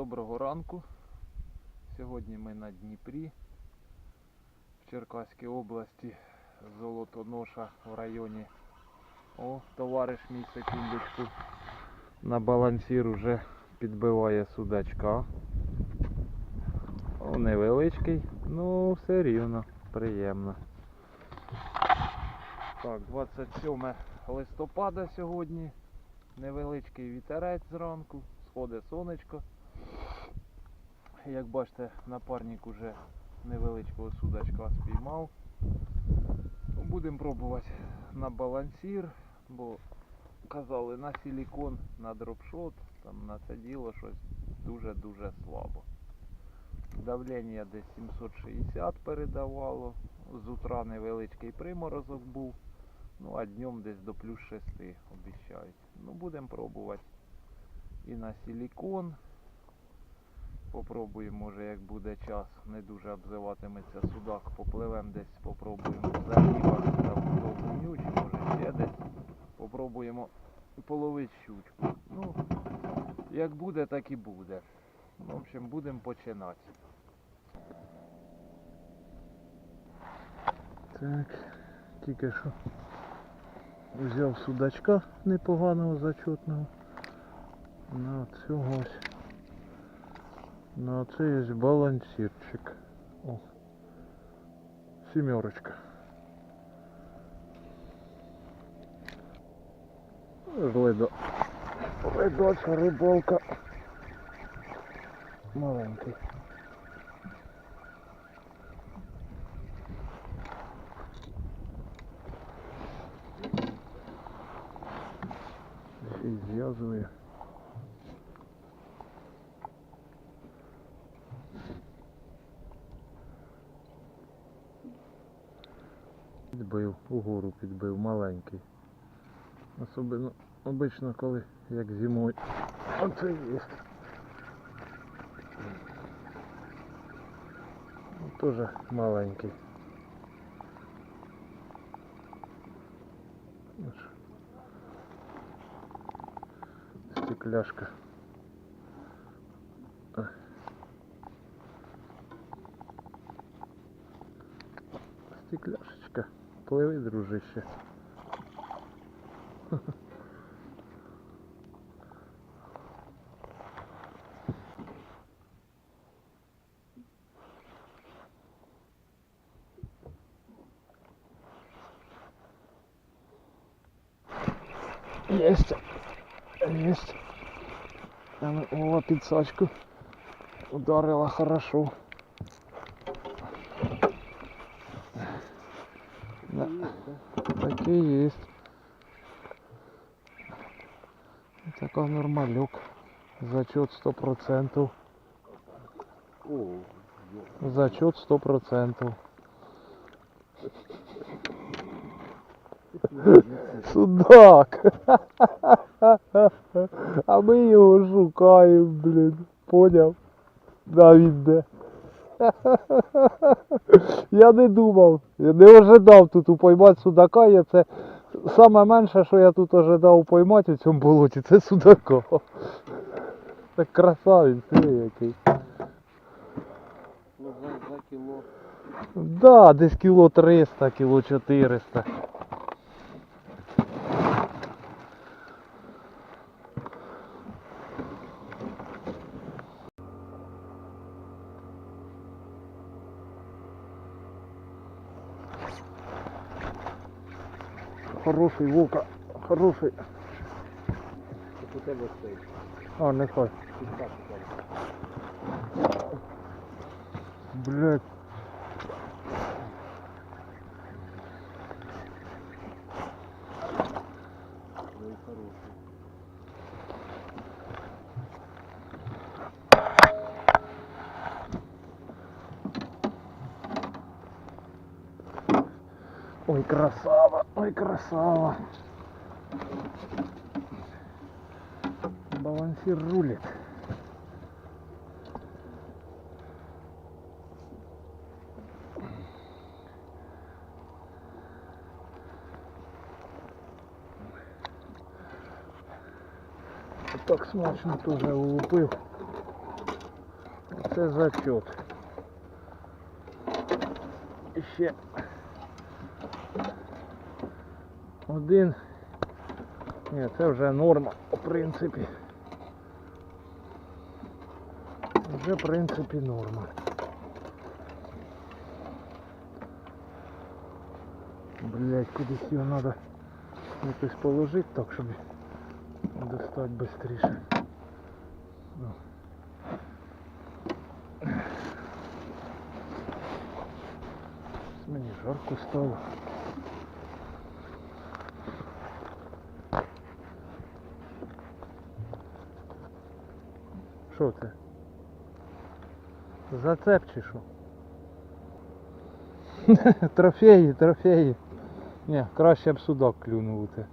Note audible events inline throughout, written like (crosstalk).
Доброго ранку. Сьогодні ми на Дніпрі в Черкаській області, Золотоноша в районі. О, товариш мій секундочку. На балансір уже підбиває судачка. О, невеличкий, ну все рівно, приємно. Так, 27 листопада сьогодні. Невеличкий вітерець зранку, сходить сонечко. Як бачите, напарник уже невеличкого судачка спіймав. Будемо пробувати на балансір, бо казали на силікон, на дропшот, там на це діло щось дуже-дуже слабо. Давлення десь 760 передавало. З утра невеличкий приморозок був. Ну а днем десь до плюс 6 обіцяють. Ну будемо пробувати і на силікон. Попробуємо, може як буде час, не дуже обзиватиметься судак, попливемо десь, попробуємо залівах, там довбуню, чи може ще десь. Попробуємо половити щучку. Ну, як буде, так і буде. В общем, будемо починати. Так, тільки що взяв судачка непоганого зачетного. На цього ось. На цей ось балансірчик. О. Сімерочка. Ледо. Ледоча рибалка. Маленький. Зв'язує. Підбив, маленький. Особливо, обично коли як зимою. Оце є. Ну, Тоже маленький. Ну. Стекляшка. А. Стекляшечка. Пливи, дружище. Есть. Есть. Там, О, підсачку. Ударила хорошо. Да. Так и есть. Такой нормалюк. Зачет сто процентов. Зачет сто процентов. Судак. А ми його шукаємо, блін. Поняв? Да, він. (laughs) Я не думав, я не ожидав тут упоймати судака. Я це саме менше, що я тут ожидав упоймати у цьому болоті, це судака. (laughs) Так красавець, диви який. Ну, за, за кіло. Да, десь кіло 300, кіло 400. Хороший вовка, хороший. У тебе стоїть. А, нехай. Блять. Ой, красава, ой, красава. Балансир рулит. Так смачно теж улупив. Це зачет. Ще один. Ні, це вже норма, в принципі. Вже, в принципі, норма. Блять, кудись його треба якось положити так, щоб достати швидше. Мені жарко стало. Що це? Зацеп чи що? (laughs) трофеї, трофеї. Ні, краще б судак клюнув те.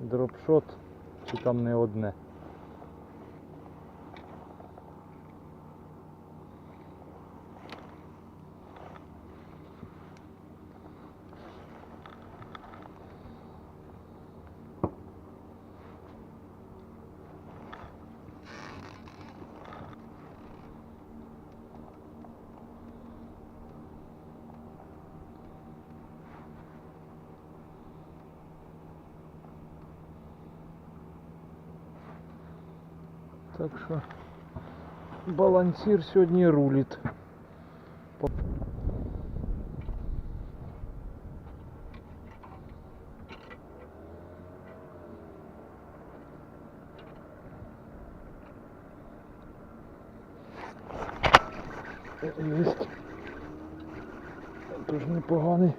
Дропшот чи там не одне. Так що балансир сьогодні рулить. По- Єсть. Тож непоганий.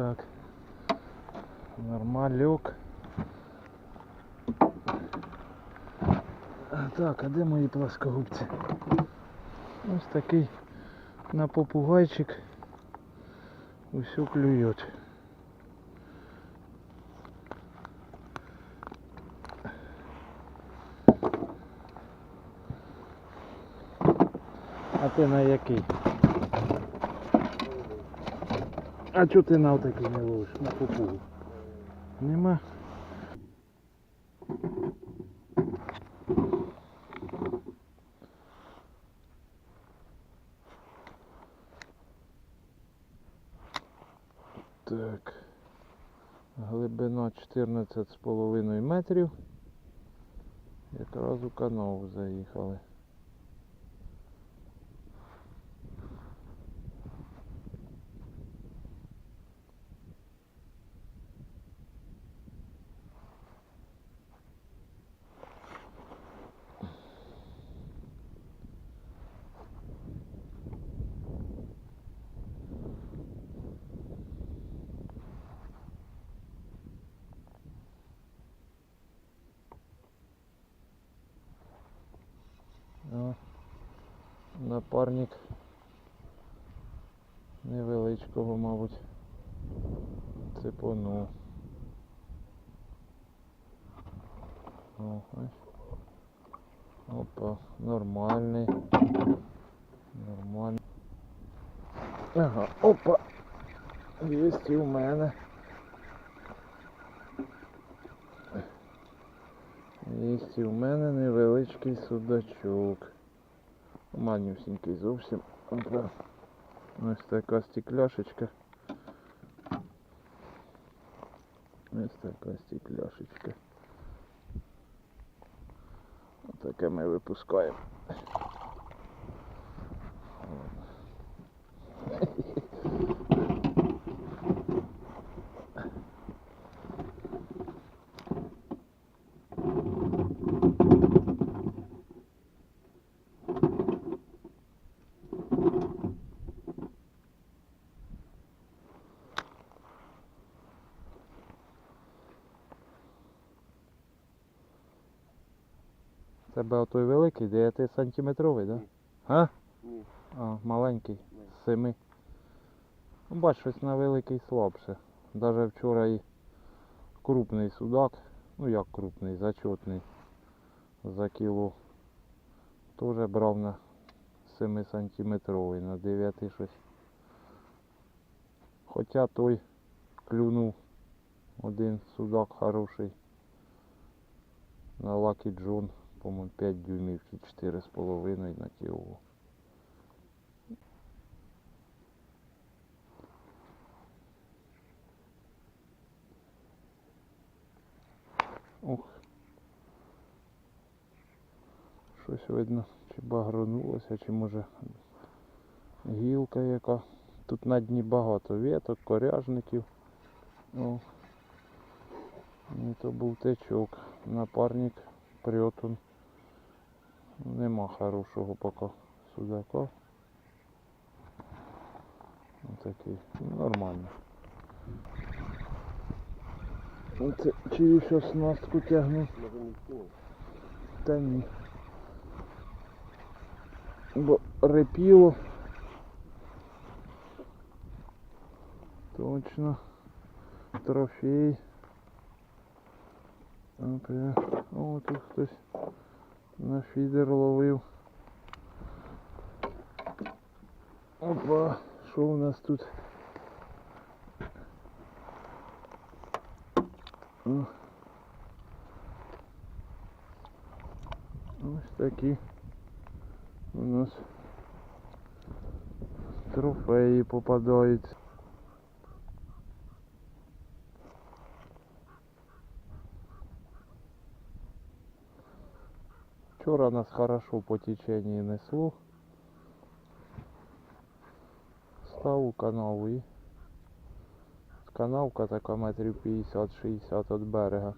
Так. Нормалек. Так, а де мої плоскогубці? Ось такий на попугайчик усю клюють. А ти на який? А чого ти на отакий не ловиш? На попугу? Нема. Так. Глибина 14,5 метрів. Якраз у канаву заїхали. О, напарник невеличкого, мабуть, цепонув. О, ось. Опа, нормальний. Нормальний. Ага, опа. Єсть і у мене. І у мене невеличкий судачок. Манюсінький зовсім. Ось така стекляшечка. Ось така стекляшечка. Таке ми випускаємо. Тебе отой великий, 9 сантиметровий, да? А? Ні. А, маленький, з 7. Ну, бач, щось на великий слабше. Даже вчора і крупний судак, ну як крупний, зачетний за кіло. Тоже брав на 7 сантиметровий, на 9 щось. Хоча той клюнув один судак хороший. На Lucky John, по-моєму, 5 дюймів чи 4,5 на тіло. Ух. Щось видно, чи багронулося, чи може гілка яка. Тут на дні багато веток, коряжників. О. І то був течок. Напарник прьотун. Нема хорошого поки судака. Отакий. Ну, Нормально. Це, чи ще снастку тягну? Та ні. Бо репіло. Точно. Трофей. Опа. О, тут хтось на фідер ловив. Опа, що у нас тут? О. Ось такі у нас трофеї попадаються. Вчора нас хорошо по течению несло. Став у канаву і канавка така метрів 50-60 від берега.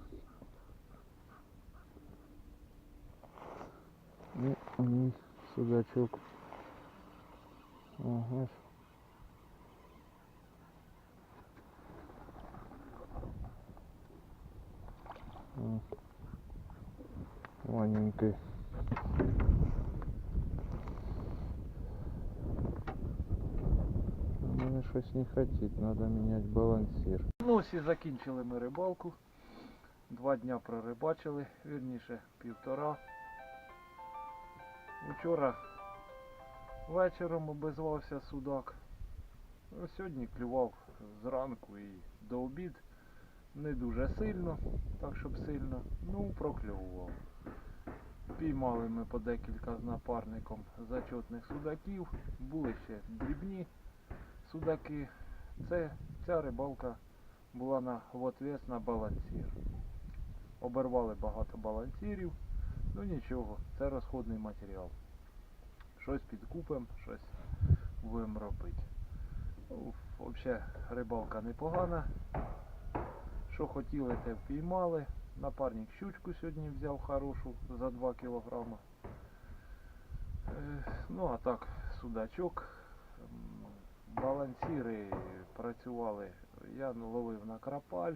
І у ній судачок. Ага ж. Маленький. У мене щось не хотіть, треба міняти балансир. Ну ось і закінчили ми рибалку. Два дня прорибачили, вірніше півтора. Вчора вечором обізвався судак. Сьогодні клював зранку і до обід. Не дуже сильно, так щоб сильно. Ну, прокльовував. Піймали ми по декілька з напарником зачетних судаків. Були ще дрібні судаки. Це, ця рибалка була на отвес на балансір. Обервали багато балансірів. Ну нічого, це розходний матеріал. Щось підкупимо, щось будемо робити. Взагалі рибалка непогана. Що хотіли, те впіймали. Напарник щучку сьогодні взяв хорошу за 2 кілограма. Е, Ну а так, судачок. Балансіри працювали. Я ловив на крапаль.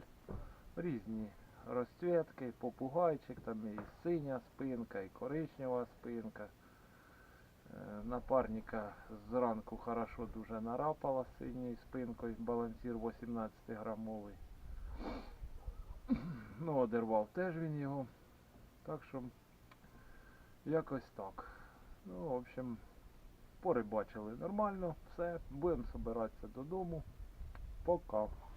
Різні розцвітки, попугайчик, там і синя спинка, і коричнева спинка. Е, Напарника зранку хорошо дуже нарапала синьою спинкою, балансір 18 грамовий. Ну, одервав теж він його. Так що якось так. Ну, в общем, порибачили нормально, все, будемо збиратися додому. Пока.